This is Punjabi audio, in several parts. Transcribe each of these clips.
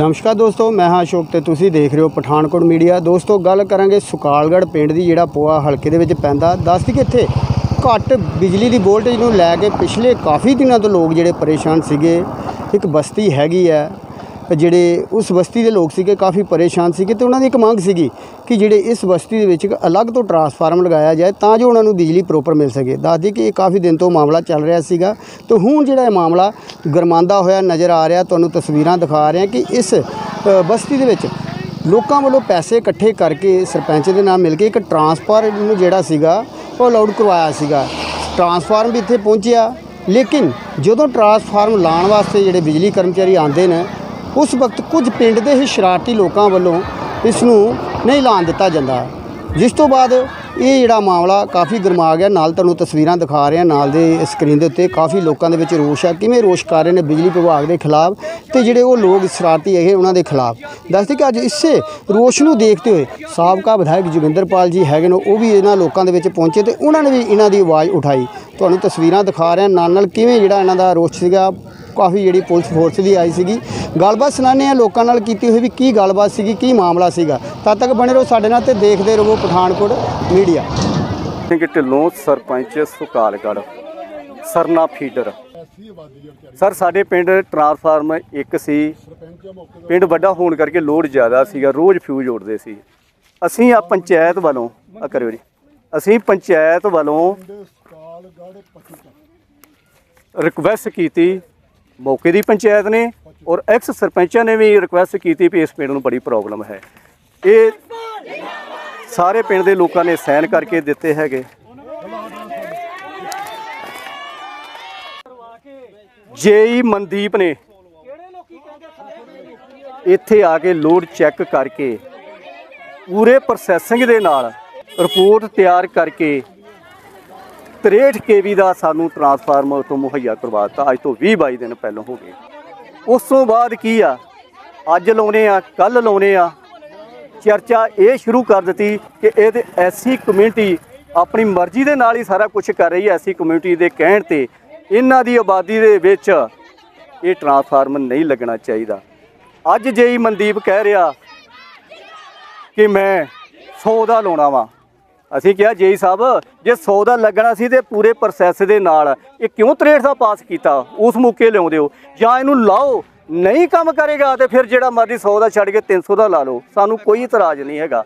ਨਮਸਕਾਰ ਦੋਸਤੋ, ਮੈਂ ਹਾਂ ਅਸ਼ੋਕ ਤੇ ਤੁਸੀਂ ਦੇਖ ਰਹੇ ਹੋ ਪਠਾਨਕੋਟ ਮੀਡੀਆ। ਦੋਸਤੋ, ਗੱਲ ਕਰਾਂਗੇ ਸੁਕਾਲਗੜ੍ਹ ਪਿੰਡ ਦੀ, ਜਿਹੜਾ ਪੋਆ ਹਲਕੇ ਦੇ ਵਿੱਚ ਪੈਂਦਾ। ਦੱਸਦੀ ਕਿ ਇੱਥੇ ਘੱਟ ਬਿਜਲੀ ਦੀ ਵੋਲਟੇਜ ਨੂੰ ਲੈ ਕੇ ਪਿਛਲੇ ਕਾਫੀ ਦਿਨਾਂ ਤੋਂ ਲੋਕ ਜਿਹੜੇ ਪਰੇਸ਼ਾਨ ਸੀਗੇ। ਇੱਕ ਬਸਤੀ ਹੈਗੀ ਹੈ ਜਿਹੜੇ ਉਸ ਬਸਤੀ ਦੇ ਲੋਕ ਸੀਗੇ ਕਾਫੀ ਪਰੇਸ਼ਾਨ ਸੀਗੇ ਤੇ ਉਹਨਾਂ ਦੀ ਇੱਕ ਮੰਗ ਸੀਗੀ ਕਿ ਜਿਹੜੇ ਇਸ ਬਸਤੀ ਦੇ ਵਿੱਚ ਇੱਕ ਅਲੱਗ ਤੋਂ ਟਰਾਂਸਫਾਰਮ ਲਗਾਇਆ ਜਾਏ ਤਾਂ ਜੋ ਉਹਨਾਂ ਨੂੰ ਬਿਜਲੀ ਪ੍ਰੋਪਰ ਮਿਲ ਸਕੇ। ਦੱਸਦੀ ਕਿ ਇਹ ਕਾਫੀ ਦਿਨ ਤੋਂ ਮਾਮਲਾ ਚੱਲ ਰਿਹਾ ਸੀਗਾ ਤੇ ਹੁਣ ਜਿਹੜਾ ਇਹ ਮਾਮਲਾ ਗਰਮਾਂਦਾ ਹੋਇਆ ਨਜ਼ਰ ਆ ਰਿਹਾ, ਤੁਹਾਨੂੰ ਤਸਵੀਰਾਂ ਦਿਖਾ ਰਹੇ ਹਾਂ ਕਿ ਇਸ ਬਸਤੀ ਦੇ ਵਿੱਚ ਲੋਕਾਂ ਵੱਲੋਂ ਪੈਸੇ ਇਕੱਠੇ ਕਰਕੇ ਸਰਪੰਚ ਦੇ ਨਾਲ ਮਿਲ ਕੇ ਇੱਕ ਟਰਾਂਸਫਾਰਮ ਨੂੰ ਜਿਹੜਾ ਸੀਗਾ ਉਹ ਅਲਾਉਡ ਕਰਵਾਇਆ ਸੀਗਾ। ਟਰਾਂਸਫਾਰਮ ਵੀ ਇੱਥੇ ਪਹੁੰਚਿਆ, ਲੇਕਿਨ ਜਦੋਂ ਟਰਾਂਸਫਾਰਮ ਲਾਉਣ ਵਾਸਤੇ ਜਿਹੜੇ ਬਿਜਲੀ ਕਰਮਚਾਰੀ ਆਉਂਦੇ ਨੇ ਉਸ ਵਕਤ ਕੁਝ ਪਿੰਡ ਦੇ ਹੀ ਸ਼ਰਾਰਤੀ ਲੋਕਾਂ ਵੱਲੋਂ ਇਸ ਨੂੰ ਨਹੀਂ ਲਾਉਣ ਦਿੱਤਾ ਜਾਂਦਾ। ਜਿਸ ਤੋਂ ਬਾਅਦ ਇਹ ਜਿਹੜਾ ਮਾਮਲਾ ਕਾਫੀ ਗਰਮਾ ਗਿਆ। ਨਾਲ ਤੁਹਾਨੂੰ ਤਸਵੀਰਾਂ ਦਿਖਾ ਰਿਹਾ ਨਾਲ ਦੇ ਸਕਰੀਨ ਦੇ ਉੱਤੇ ਕਾਫੀ ਲੋਕਾਂ ਦੇ ਵਿੱਚ ਰੋਸ਼ ਆ। ਕਿਵੇਂ ਰੋਸ਼ ਕਰ ਰਹੇ ਨੇ ਬਿਜਲੀ ਵਿਭਾਗ ਦੇ ਖਿਲਾਫ ਤੇ ਜਿਹੜੇ ਉਹ ਲੋਕ ਸ਼ਰਾਰਤੀ ਹੈਗੇ ਉਹਨਾਂ ਦੇ ਖਿਲਾਫ। ਦੱਸਦੇ ਕਿ ਅੱਜ ਇਸੇ ਰੋਸ਼ ਨੂੰ ਦੇਖਦੇ ਹੋਏ ਸਾਬਕਾ ਵਿਧਾਇਕ ਜੋਗਿੰਦਰਪਾਲ ਜੀ ਹੈਗੇ ਨੇ। ਉਹ ਵੀ ਇਹਨਾਂ ਲੋਕਾਂ ਦੇ ਵਿੱਚ ਪਹੁੰਚੇ ਤੇ ਉਹਨਾਂ ਨੇ ਵੀ ਇਹਨਾਂ ਦੀ ਆਵਾਜ਼ ਉਠਾਈ। ਤੁਹਾਨੂੰ ਤਸਵੀਰਾਂ ਦਿਖਾ ਰਿਹਾ ਨਾਲ ਨਾਲ ਕਿਵੇਂ ਜਿਹੜਾ ਇਹਨਾਂ ਦਾ ਰੋਸ਼ ਸੀਗਾ ਕਾਫੀ ਜਿਹੜੀ ਪੁਲਿਸ ਫੋਰਸ ਵੀ ਆਈ ਸੀਗੀ। ਗੱਲਬਾਤ ਸੁਣਾਉਂਦੇ ਆ ਲੋਕਾਂ ਨਾਲ ਕੀਤੀ ਹੋਈ ਵੀ ਕੀ ਗੱਲਬਾਤ ਸੀਗੀ, ਕੀ ਮਾਮਲਾ ਸੀਗਾ। ਤਦ ਤੱਕ ਬਣੇ ਰਹੋ ਸਾਡੇ ਨਾਲ ਤੇ ਦੇਖਦੇ ਰਹੋ Pathankot media. Singh Dhillon, sarpanch Sukalgarh, Sarna feeder. Sir, ਸਾਡੇ ਪਿੰਡ ਟਰਾਂਸਫਾਰਮ ਇੱਕ ਸੀ। ਪਿੰਡ ਵੱਡਾ ਹੋਣ ਕਰਕੇ ਲੋਡ ਜ਼ਿਆਦਾ ਸੀਗਾ, ਰੋਜ਼ ਫਿਊਜ਼ ਉੱਡਦੇ ਸੀ। ਅਸੀਂ ਆ ਪੰਚਾਇਤ ਵੱਲੋਂ, ਆ ਕਰਿਓ ਜੀ। ਅਸੀਂ ਪੰਚਾਇਤ ਵੱਲੋਂ ਰਿਕਵੈਸਟ ਕੀਤੀ ਮੌਕੇ ਦੀ ਪੰਚਾਇਤ ਨੇ ਔਰ ਐਕਸ ਸਰਪੰਚਾਂ ਨੇ ਵੀ ਰਿਕੁਐਸਟ ਕੀਤੀ ਵੀ ਇਸ ਪਿੰਡ ਨੂੰ ਬੜੀ ਪ੍ਰੋਬਲਮ ਹੈ। ਇਹ ਸਾਰੇ ਪਿੰਡ ਦੇ ਲੋਕਾਂ ਨੇ ਸਾਈਨ ਕਰਕੇ ਦਿੱਤੇ ਹੈਗੇ। ਜੇਈ ਮਨਦੀਪ ਨੇ ਇੱਥੇ ਆ ਕੇ ਲੋਡ ਚੈੱਕ ਕਰਕੇ ਪੂਰੇ ਪ੍ਰੋਸੈਸਿੰਗ ਦੇ ਨਾਲ ਰਿਪੋਰਟ ਤਿਆਰ ਕਰਕੇ 63 ਕੇਵੀ ਦਾ ਸਾਨੂੰ ਟਰਾਂਸਫਾਰਮਰ ਤੋਂ ਮੁਹੱਈਆ ਕਰਵਾਤਾ ਅੱਜ ਤੋਂ 20 22 ਦਿਨ ਪਹਿਲਾਂ ਹੋ ਗਏ। ਉਸ ਤੋਂ ਬਾਅਦ ਕੀ ਆ? ਅੱਜ ਲਾਉਨੇ ਆ ਕੱਲ ਲਾਉਨੇ ਆ। ਚਰਚਾ ਇਹ ਸ਼ੁਰੂ ਕਰ ਦਿੱਤੀ ਕਿ ਇਹ ਤੇ ਐਸੀ ਕਮਿਊਨਿਟੀ ਆਪਣੀ ਮਰਜ਼ੀ ਦੇ ਨਾਲ ਹੀ ਸਾਰਾ ਕੁਝ ਕਰ ਰਹੀ ਹੈ, ਐਸੀ ਕਮਿਊਨਿਟੀ ਦੇ ਕਹਿਣ ਤੇ। ਇਹਨਾਂ ਦੀ ਆਬਾਦੀ ਦੇ ਵਿੱਚ ਇਹ ਟਰਾਂਸਫਾਰਮਰ ਨਹੀਂ ਲੱਗਣਾ ਚਾਹੀਦਾ। ਅੱਜ ਜੇਈ ਮਨਦੀਪ ਕਹਿ ਰਿਹਾ ਕਿ ਮੈਂ 100 ਦਾ ਲਾਉਣਾ ਵਾਂ। ਅਸੀਂ ਕਿਹਾ, ਜੇਈ ਸਾਹਿਬ, ਜੇ 100 ਦਾ ਲੱਗਣਾ ਸੀ ਤੇ ਪੂਰੇ ਪ੍ਰੋਸੈਸ ਦੇ ਨਾਲ, ਇਹ ਕਿਉਂ 63 ਦਾ ਪਾਸ ਕੀਤਾ? ਉਸ ਮੌਕੇ ਲਿਆਉਂਦੇ ਹੋ। ਜਾਂ ਇਹਨੂੰ ਲਾਓ, ਨਹੀਂ ਕੰਮ ਕਰੇਗਾ ਤੇ ਫਿਰ ਜਿਹੜਾ ਮਰਜ਼ੀ 100 ਦਾ ਛੱਡ ਕੇ 300 ਦਾ ਲਾ ਲਓ। ਸਾਨੂੰ ਕੋਈ ਇਤਰਾਜ਼ ਨਹੀਂ ਹੈਗਾ।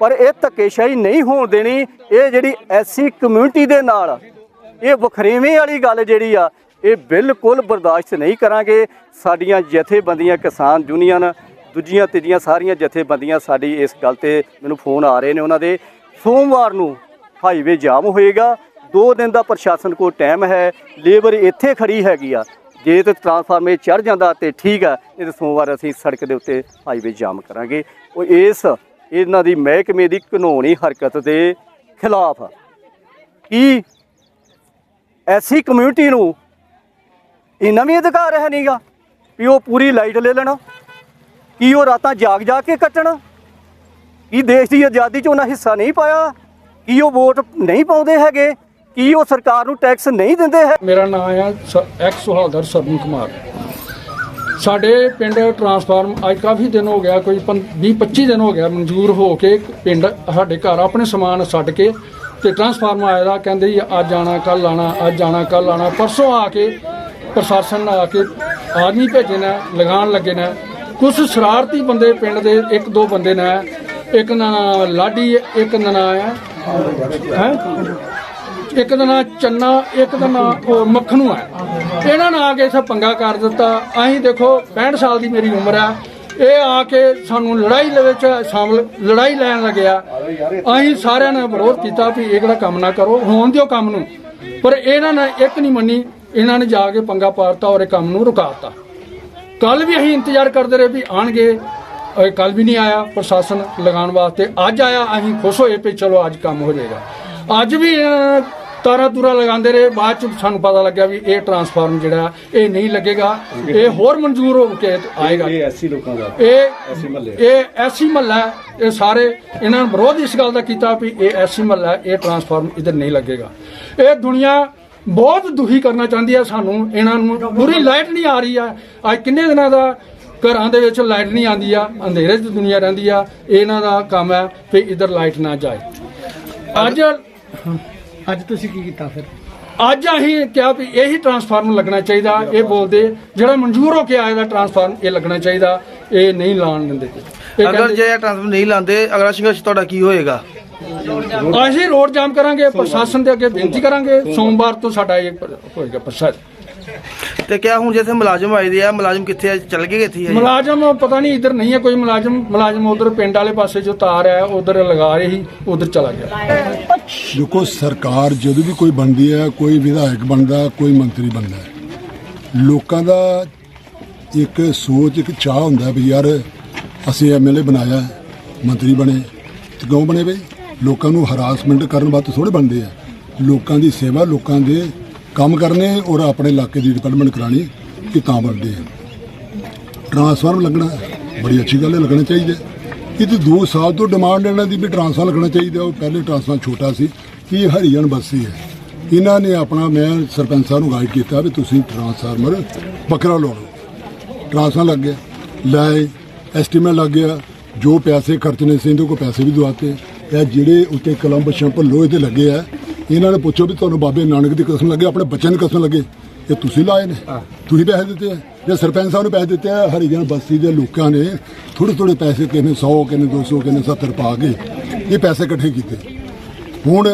ਪਰ ਇਹ ਧੱਕੇਸ਼ਾਹੀ ਨਹੀਂ ਹੋਣ ਦੇਣੀ। ਇਹ ਜਿਹੜੀ ਐਸੀ ਕਮਿਊਨਿਟੀ ਦੇ ਨਾਲ, ਇਹ ਵਖਰੇਵੇਂ ਵਾਲੀ ਗੱਲ ਜਿਹੜੀ ਆ, ਇਹ ਬਿਲਕੁਲ ਬਰਦਾਸ਼ਤ ਨਹੀਂ ਕਰਾਂਗੇ। ਸਾਡੀਆਂ ਜਥੇਬੰਦੀਆਂ ਕਿਸਾਨ ਯੂਨੀਅਨ, ਦੂਜੀਆਂ, ਤੀਜੀਆਂ ਸਾਰੀਆਂ ਜਥੇਬੰਦੀਆਂ ਸਾਡੀ ਇਸ ਗੱਲ ਤੇ ਮੈਨੂੰ ਫੋਨ ਆ ਰਹੇ ਨੇ ਉਹਨਾਂ ਦੇ। ਸੋਮਵਾਰ ਨੂੰ ਹਾਈਵੇ ਜਾਮ ਹੋਏਗਾ। 2 ਦਿਨ ਦਾ ਪ੍ਰਸ਼ਾਸਨ ਕੋਲ ਟਾਈਮ ਹੈ। ਲੇਬਰ ਇੱਥੇ ਖੜੀ ਹੈਗੀ ਆ। ਜੇ ਤੇ ਟਰਾਂਸਫਾਰਮਰ ਚੜ ਜਾਂਦਾ ਤੇ ਠੀਕ ਆ। ਇਹ ਤਾਂ ਸੋਮਵਾਰ ਅਸੀਂ ਸੜਕ ਦੇ ਉੱਤੇ ਹਾਈਵੇ ਜਾਮ ਕਰਾਂਗੇ। ਉਹ ਇਸ ਇਹਨਾਂ ਦੀ ਮਹਿਕਮੇ ਦੀ ਕਾਨੂੰਨੀ ਹਰਕਤ ਦੇ ਖਿਲਾਫ ਕੀ ਐਸੀ ਕਮਿਊਨਿਟੀ ਨੂੰ ਇਹਨਾਂ ਵੀ ਅਧਿਕਾਰ ਹੈ ਨਹੀਂਗਾ ਵੀ ਉਹ ਪੂਰੀ ਲਾਈਟ ਲੈ ਲੈਣ? ਕੀ ਉਹ ਰਾਤਾਂ ਜਾਗ ਜਾ ਕੇ ਕੱਟਣ? ਕੀ ਦੇਸ਼ ਦੀ ਆਜ਼ਾਦੀ 'ਚ ਉਹਨਾਂ ਹਿੱਸਾ ਨਹੀਂ ਪਾਇਆ? ਕੀ ਉਹ ਵੋਟ ਨਹੀਂ ਪਾਉਂਦੇ ਹੈਗੇ? ਕੀ ਉਹ ਸਰਕਾਰ ਨੂੰ ਟੈਕਸ ਨਹੀਂ ਦਿੰਦੇ ਹੈ? ਮੇਰਾ ਨਾਮ ਆ ਐਕਸ ਸੁਹਾਲਦਰ ਸਰਵਨ ਕੁਮਾਰ। ਸਾਡੇ ਪਿੰਡ ਟਰਾਂਸਫਾਰਮ ਅੱਜ ਕਾਫੀ ਦਿਨ ਹੋ ਗਿਆ, ਕੋਈ 20 25 ਦਿਨ ਹੋ ਗਿਆ ਮਨਜ਼ੂਰ ਹੋ ਕੇ ਪਿੰਡ ਸਾਡੇ ਘਰ ਆਪਣੇ ਸਮਾਨ ਛੱਡ ਕੇ ਤੇ ਟਰਾਂਸਫਾਰਮ ਆਇਆ ਦਾ, ਕਹਿੰਦੇ ਜੀ, ਅੱਜ ਆਣਾ ਕੱਲ ਆਣਾ, ਅੱਜ ਆਣਾ ਕੱਲ ਆਣਾ, ਪਰਸੋਂ ਆ ਕੇ ਪ੍ਰਸ਼ਾਸਨ ਆ ਕੇ ਆਦਮੀ ਭੇਜੇ ਨੇ, ਲਗਾਉਣ ਲੱਗੇ ਨੇ। ਕੁਝ ਸ਼ਰਾਰਤੀ ਬੰਦੇ ਪਿੰਡ ਦੇ ਇੱਕ ਦੋ ਬੰਦੇ ਨੇ ਇੱਕ ਦਾ ਨਾਂ ਲਾਡੀ, ਇੱਕ ਦਾ ਨਾਂ ਹੈ? ਹੈ ਇੱਕ ਦਾ ਨਾਂ ਚੰਨਾ, ਇੱਕ ਦਾ ਨਾਂ ਉਹ ਮੱਖਣੂ ਹੈ ਇਹਨਾਂ ਨੇ ਆ ਕੇ ਇੱਥੇ ਪੰਗਾ ਕਰ ਦਿੱਤਾ। ਅਸੀਂ ਦੇਖੋ 65 ਸਾਲ ਦੀ ਮੇਰੀ ਉਮਰ ਹੈ ਇਹ ਆ ਕੇ ਸਾਨੂੰ ਲੜਾਈ ਦੇ ਵਿੱਚ ਸ਼ਾਮਲ, ਲੜਾਈ ਲੈਣ ਲੱਗਿਆ। ਅਸੀਂ ਸਾਰਿਆਂ ਨੇ ਵਿਰੋਧ ਕੀਤਾ ਵੀ ਇਹ ਕਿਹੜਾ ਕੰਮ ਨਾ ਕਰੋ, ਹੋਣ ਦਿਓ ਕੰਮ ਨੂੰ। ਪਰ ਇਹਨਾਂ ਨੇ ਇੱਕ ਨਹੀਂ ਮੰਨੀ, ਇਹਨਾਂ ਨੇ ਜਾ ਕੇ ਪੰਗਾ ਪਾਰਤਾ ਔਰ ਇਹ ਕੰਮ ਨੂੰ ਰੁਕਾਤਾ ਕੱਲ ਵੀ ਅਸੀਂ ਇੰਤਜ਼ਾਰ ਕਰਦੇ ਰਹੇ ਵੀ ਆਣਗੇ ਕੱਲ ਵੀ ਨਹੀਂ ਆਇਆ ਪ੍ਰਸ਼ਾਸਨ ਲਗਾਉਣ ਵਾਸਤੇ। ਅੱਜ ਆਇਆ ਅਸੀਂ ਖੁਸ਼ ਹੋਏ ਵੀ ਚਲੋ ਅੱਜ ਕੰਮ ਹੋ ਜਾਏਗਾ। ਅੱਜ ਵੀ ਤਾਰਾਂ ਤੂਰਾ ਲਗਾਉਂਦੇ ਰਹੇ। ਬਾਅਦ ਚ ਸਾਨੂੰ ਪਤਾ ਲੱਗਿਆ ਵੀ ਇਹ ਟਰਾਂਸਫਾਰਮ ਜਿਹੜਾ ਇਹ ਨਹੀਂ ਲੱਗੇਗਾ। ਇਹ ਹੋਰ ਮਨਜ਼ੂਰ ਹੋ ਕੇ ਆਏਗਾ। ਇਹ ਐਸੀ ਲੋਕਾਂ ਦਾ। ਇਹ ਐਸੀ ਮਹੱਲੇ ਇਹ ਐਸੀ ਮਹੱਲਾ ਇਹ ਸਾਰੇ ਇਹਨਾਂ ਨੇ ਵਿਰੋਧ ਇਸ ਗੱਲ ਦਾ ਕੀਤਾ ਵੀ ਇਹ ਐਸੀ ਮਹੱਲਾ ਇਹ ਟਰਾਂਸਫਾਰਮ ਇਧਰ ਨਹੀਂ ਲੱਗੇਗਾ। ਇਹ ਦੁਨੀਆ ਬਹੁਤ ਦੁਖੀ ਕਰਨਾ ਚਾਹੁੰਦੀ ਹੈ ਸਾਨੂੰ। ਇਹਨਾਂ ਨੂੰ ਪੂਰੀ ਲਾਈਟ ਨਹੀਂ ਆ ਰਹੀ ਹੈ। ਅੱਜ ਕਿੰਨੇ ਦਿਨਾਂ ਦਾ ਘਰਾਂ ਦੇ ਵਿੱਚ ਲਾਈਟ ਨਹੀਂ ਆਉਂਦੀ ਆ ਅੰਧੇਰੇ 'ਚ ਦੁਨੀਆ ਰਹਿੰਦੀ ਆ ਇਹਨਾਂ ਦਾ ਕੰਮ ਹੈ ਕਿ ਇਧਰ ਲਾਈਟ ਨਾ ਜਾਏ। ਅੱਜ ਅੱਜ ਤੁਸੀਂ ਕੀ ਕੀਤਾ ਫਿਰ? ਅੱਜ ਅਸੀਂ ਕਿਹਾ ਵੀ ਇਹੀ ਟਰਾਂਸਫਾਰਮਰ ਲੱਗਣਾ ਚਾਹੀਦਾ ਇਹ ਬੋਲਦੇ ਜਿਹੜਾ ਮਨਜ਼ੂਰ ਹੋ ਕੇ ਆਇਆ ਦਾ ਟਰਾਂਸਫਾਰਮ ਇਹ ਲੱਗਣਾ ਚਾਹੀਦਾ ਇਹ ਨਹੀਂ ਲਾਣ ਦਿੰਦੇ ਅਗਰ ਜੇ ਇਹ ਟ੍ਰਾਂਸਫਰ ਨਹੀਂ ਲਾਉਂਦੇ ਅਗਲਾ ਸੰਘਰਸ਼ ਤੁਹਾਡਾ ਕੀ ਹੋਏਗਾ? ਅਸੀਂ ਰੋਡ ਜਾਮ ਕਰਾਂਗੇ ਪ੍ਰਸ਼ਾਸਨ ਦੇ ਅੱਗੇ ਬੇਨਤੀ ਕਰਾਂਗੇ ਸੋਮਵਾਰ ਤੋਂ ਸਾਡਾ ਇਹ ਹੋਏਗਾ ਪ੍ਰਸ਼ਾਸਨ। ਤੇ ਕਿਆ ਹੁਣ ਜਿੱਥੇ ਮੁਲਾਜ਼ਮ ਆਏ ਦੇ ਆ ਮੁਲਾਜ਼ਮ ਕਿੱਥੇ ਆ ਚੱਲ ਗਏ ਕਿੱਥੇ ਆ ਜੀ? ਮੁਲਾਜ਼ਮ ਪਤਾ ਨਹੀਂ ਇੱਧਰ ਨਹੀਂ ਹੈ ਕੋਈ ਮੁਲਾਜ਼ਮ ਮੁਲਾਜ਼ਮ ਉਧਰ ਪਿੰਡ ਵਾਲੇ ਪਾਸੇ ਜੋ ਤਾਰ ਹੈ ਉਧਰ ਲਗਾ ਰਹੀ ਉਧਰ ਚਲਾ ਗਿਆ ਦੇਖੋ ਸਰਕਾਰ ਜਦੋਂ ਵੀ ਕੋਈ ਬਣਦੀ ਹੈ ਕੋਈ ਵਿਧਾਇਕ ਬਣਦਾ ਕੋਈ ਮੰਤਰੀ ਬਣਦਾ ਹੈ। ਲੋਕਾਂ ਦਾ ਇੱਕ ਸੋਚ ਇੱਕ ਚਾਹ ਹੁੰਦਾ ਵੀ ਯਾਰ ਅਸੀਂ ਐਮਐਲਏ ਬਣਾਇਆ ਮੰਤਰੀ ਬਣੇ ਤੇ ਕਿਉਂ ਬਣੇ ਬਈ ਲੋਕਾਂ ਨੂੰ ਹਰਾਸਮੈਂਟ ਕਰਨ ਵਾਸਤੇ ਥੋੜੇ ਬਣਦੇ ਆ ਲੋਕਾਂ ਦੀ ਸੇਵਾ ਲੋਕਾਂ ਦੇ ਕੰਮ ਕਰਨੇ ਔਰ ਆਪਣੇ ਇਲਾਕੇ ਦੀ ਡਿਵੈਲਪਮੈਂਟ ਕਰਾਣੀ ਇਹ ਤਾਂ ਬਣਦੇ ਹੈ ਟਰਾਂਸਫਾਰਮ ਲੱਗਣਾ ਬੜੀ ਅੱਛੀ ਗੱਲ ਹੈ, ਲੱਗਣਾ ਚਾਹੀਦਾ ਇਹ ਤੇ 2 ਸਾਲ ਤੋਂ ਡਿਮਾਂਡ ਇਹਨਾਂ ਦੀ ਵੀ ਟਰਾਂਸਫਾਰਮ ਲੱਗਣਾ ਚਾਹੀਦਾ ਉਹ ਪਹਿਲੇ ਟਰਾਂਸਫਾਰਮ ਛੋਟਾ ਸੀ, ਇਹ ਹਰੀਜਨ ਬਸੀ ਹੈ। ਇਹਨਾਂ ਨੇ ਆਪਣਾ, ਮੈਂ ਸਰਪੰਚ ਸਾਹਿਬ ਨੂੰ ਗਾਈਡ ਕੀਤਾ ਵੀ ਤੁਸੀਂ ਟਰਾਂਸਫਾਰਮਰ ਬੱਕਰਾ ਲਾਓ ਟਰਾਂਸਫਾਰਮ ਲੱਗ ਗਿਆ। ਲੈ ਐਸਟੀਮੇਟ ਲੱਗ ਗਿਆ। ਜੋ ਪੈਸੇ ਖਰਚਣੇ ਸੀ, ਇਹਦੇ ਕੋ ਪੈਸੇ ਵੀ ਦਵਾਤੇ। ਇਹ ਜਿਹੜੇ ਉੱਤੇ ਕਲੰਬ ਸ਼ੰਪ ਲੋਹੇ ਦੇ ਲੱਗੇ ਆ ਇਹਨਾਂ ਨੇ ਪੁੱਛੋ ਵੀ ਤੁਹਾਨੂੰ ਬਾਬੇ ਨਾਨਕ ਦੀ ਕਸਮ ਲੱਗੇ ਆਪਣੇ ਬੱਚਿਆਂ ਦੀ ਕਸਮ ਲੱਗੇ। ਇਹ ਤੁਸੀਂ ਲਾਏ ਨੇ। ਤੁਸੀਂ ਪੈਸੇ ਦਿੱਤੇ ਆ। ਜਾਂ ਸਰਪੰਚ ਸਾਹਿਬ ਨੇ ਪੈਸੇ ਦਿੱਤੇ ਆ ਹਰੀਜਨ ਬਸਤੀ ਦੇ ਲੋਕਾਂ ਨੇ ਥੋੜੇ ਥੋੜੇ ਪੈਸੇ ਕਿਨੇ 100 ਕਿਨੇ 200 ਕਿਨੇ 70 ਪਾ ਕੇ ਇਹ ਪੈਸੇ ਇਕੱਠੇ ਕੀਤੇ। ਹੁਣ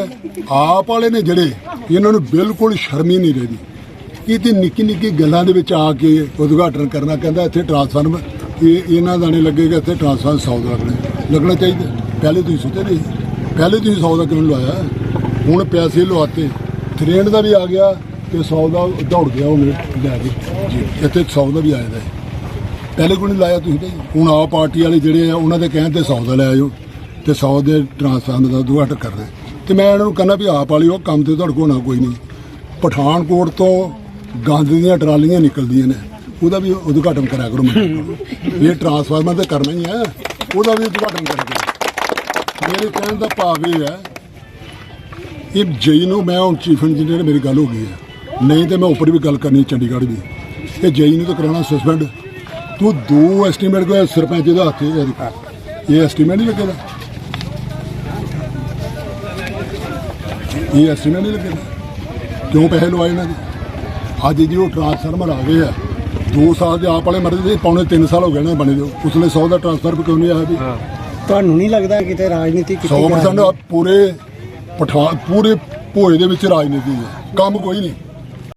ਆਪ ਵਾਲੇ ਨੇ ਜਿਹੜੇ ਇਹਨਾਂ ਨੂੰ ਬਿਲਕੁਲ ਸ਼ਰਮ ਨਹੀਂ ਰਹੀ ਇਹ ਤੇ ਨਿੱਕੀ ਨਿੱਕੀ ਗੱਲਾਂ ਦੇ ਵਿੱਚ ਆ ਕੇ ਉਦਘਾਟਨ ਕਰਨਾ ਕਹਿੰਦਾ ਇੱਥੇ ਟਰਾਂਸਫਾਰਮ ਇਹ ਇਹਨਾਂ ਦਾ ਨਹੀਂ ਲੱਗੇਗਾ ਇੱਥੇ ਟਰਾਂਸਫਾਰਮ 100 ਦਾ ਲੱਗਣਾ। ਲੱਗਣਾ ਚਾਹੀਦਾ। ਪਹਿਲੇ ਤੁਸੀਂ ਸੁਤੇ ਨਹੀਂ ਪਹਿਲੇ ਤੁਸੀਂ 100 ਦਾ ਕਿਉਂ ਲਵਾਇਆ? ਹੁਣ ਪੈਸੇ ਲਵਾਤੇ। ਟ੍ਰੇਨ ਦਾ ਵੀ ਆ ਗਿਆ ਤੇ 100 ਦਾ ਦੌੜ ਗਿਆ ਉਹ ਮੇਰੇ ਲੈ ਕੇ। ਜੀ, ਇੱਥੇ 100 ਦਾ ਵੀ ਆਇਆ ਦਾ ਪਹਿਲੇ ਕੋਈ ਨਹੀਂ ਲਾਇਆ ਤੁਸੀਂ ਭਾਈ ਹੁਣ ਆ ਪਾਰਟੀ ਵਾਲੇ ਜਿਹੜੇ ਆ, ਉਹਨਾਂ ਦੇ ਕਹਿਣ ਤੇ 100 ਦਾ ਲੈ ਆਇਓ। ਤੇ 100 ਦੇ ਟ੍ਰਾਂਸਫਾਰਮਰ ਦਾ ਉਦਘਾਟਨ ਕਰਨਾ ਤੇ ਮੈਂ ਇਹਨਾਂ ਨੂੰ ਕਹਿੰਦਾ ਵੀ ਆਪ ਵਾਲੀ ਉਹ ਕੰਮ ਤੇ ਤੁਹਾਡੇ ਕੋਲ ਹੋਣਾ ਕੋਈ ਨਹੀਂ। ਪਠਾਨਕੋਟ ਤੋਂ ਗੰਦ ਦੀਆਂ ਟਰਾਲੀਆਂ ਨਿਕਲਦੀਆਂ ਨੇ। ਉਹਦਾ ਵੀ ਉਦਘਾਟਨ ਕਰਿਆ ਕਰੋ ਮੈਂ ਇਹ ਟਰਾਂਸਫਾਰਮਰ ਤਾਂ ਕਰਨਾ ਹੀ ਹੈ। ਉਹਦਾ ਵੀ ਉਦਘਾਟਨ ਕਰਿਆ ਕਰੋ। ਮੇਰੇ ਕਹਿਣ ਦਾ ਭਾਵ ਇਹ ਹੈ ਇਹ ਜਈ ਨੂੰ ਮੈਂ ਹੁਣ ਚੀਫ ਇੰਜੀਨੀਅਰ ਮੇਰੀ ਗੱਲ ਹੋ ਗਈ ਹੈ। ਨਹੀਂ ਤੇ ਮੈਂ ਉੱਪਰ ਵੀ ਗੱਲ ਕਰਨੀ ਚੰਡੀਗੜ੍ਹ ਵੀ ਇਹ ਜਈ ਨੂੰ ਤਾਂ ਕਰਾਉਣਾ ਸਸਪੈਂਡ ਤੂੰ ਦੋ ਐਸਟੀਮੇਟ ਕੋ ਸਰਪੰਚ ਦੇ ਹੱਥੇ ਇਹ ਐਸਟੀਮੇਟ ਨਹੀਂ ਲੱਗੇਗਾ? ਇਹ ਐਸਟੀਮੇਟ ਨਹੀਂ ਲੱਗੇਗਾ? ਕਿਉਂ ਪੈਸੇ ਲਵਾਏ ਇਹਨਾਂ ਦੇ? ਅੱਜ ਜੀ ਉਹ ਟ੍ਰਾਂਸਫਾਰਮਰ ਆ ਗਏ ਆ। 2 ਸਾਲ ਦੇ ਆਪ ਵਾਲੇ ਮਰਦੇ ਸੀ ਪੌਣੇ 3 ਸਾਲ ਹੋ ਗਏ ਨੇ ਬਣੇ ਦੇ। ਉਸਲੇ 100 ਦਾ ਟ੍ਰਾਂਸਫਰ ਕਿਉਂ ਨਹੀਂ ਆਇਆ ਵੀ ਤੁਹਾਨੂੰ ਨਹੀਂ ਲੱਗਦਾ ਕਿਤੇ ਰਾਜਨੀਤੀ ਕੀਤੀ 100% ਪੂਰੇ ਪਠਾਨ ਪੂਰੇ ਭੋਏ ਦੇ ਵਿੱਚ ਰਾਜਨੀਤੀ ਹੈ। ਕੰਮ ਕੋਈ ਨਹੀਂ।